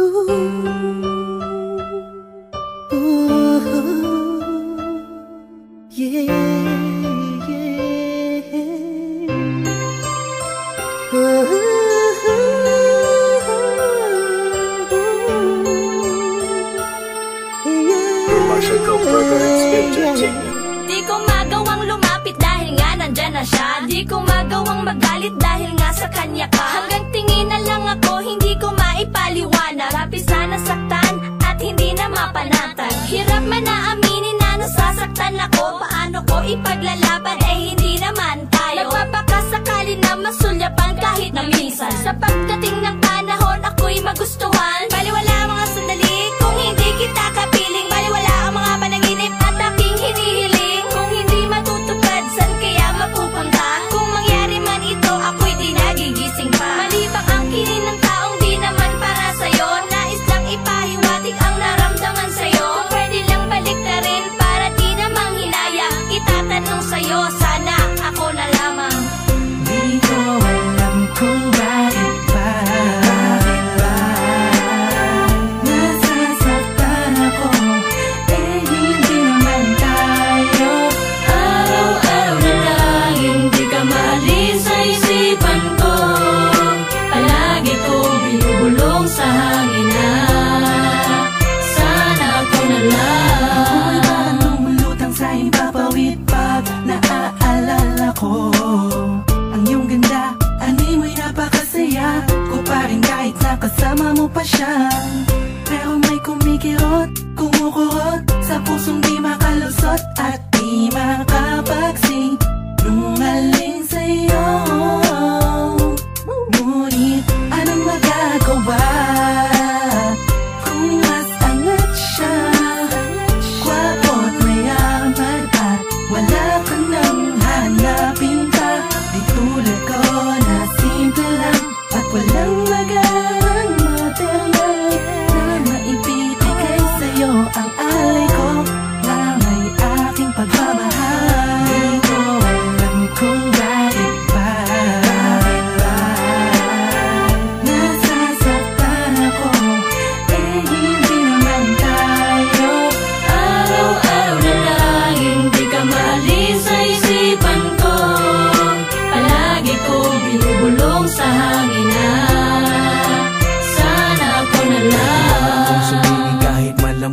Di ko magawang lumapit dahil nga nandyan na siya. Di ko magawang magalit dahil nga sa kanya ka. Hanggang tingin na lang ako, hindi ko maipaliwanag Lapis na nasaktan at hindi na mapanatag Hirap man na aminin na nasasaktan ako. Paano ko ipaglalaban? Eh hindi naman sa hangin na Sana ako na Ako'y lang. Parang lumulutang sa naaalala ko. Ang iyong ganda, ani mo'y napakasaya. Ko pa rin kahit nakasama mo pa siya. Pero may kumikirot, kumukurot Sa pusong di makalusot At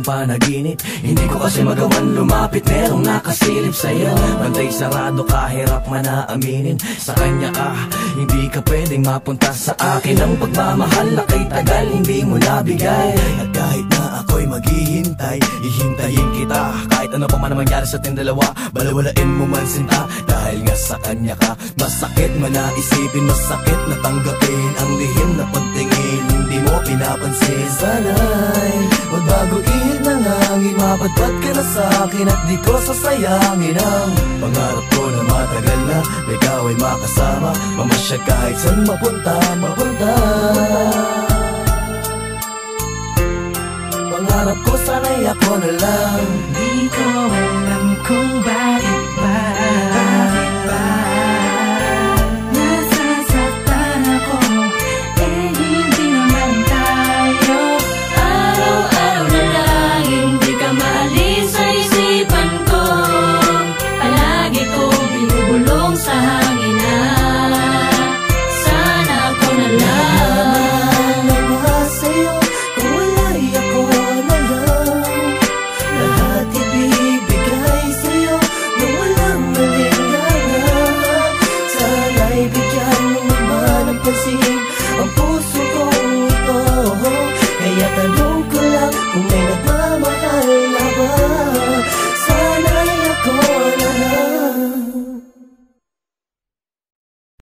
panaginip. Hindi ko kasi magawan lumapit Merong nakasilip sa'yo. Bantay sarado kahirap man na Sa kanya ka, hindi ka pwedeng mapunta sa akin. Ang pagmamahal na kay tagal hindi mo nabigay. At kahit na ako'y maghihintay Kahit ano pa man ang mangyari sa ating dalawa Balawalain mo man sinta Dahil nga sa kanya ka Masakit man na isipin Masakit na tanggapin Ang lihim na pagtingin. Hindi mo pinapansin Sana'y Magbaguin ng hangin Mapadpad ka na sa akin At di ko sasayangin Ang pangarap ko na matagal na na Ikaw ay makasama. Mamasyal kahit saan mapunta Mapunta. Pangarap ko sana'y ako na lang Go back.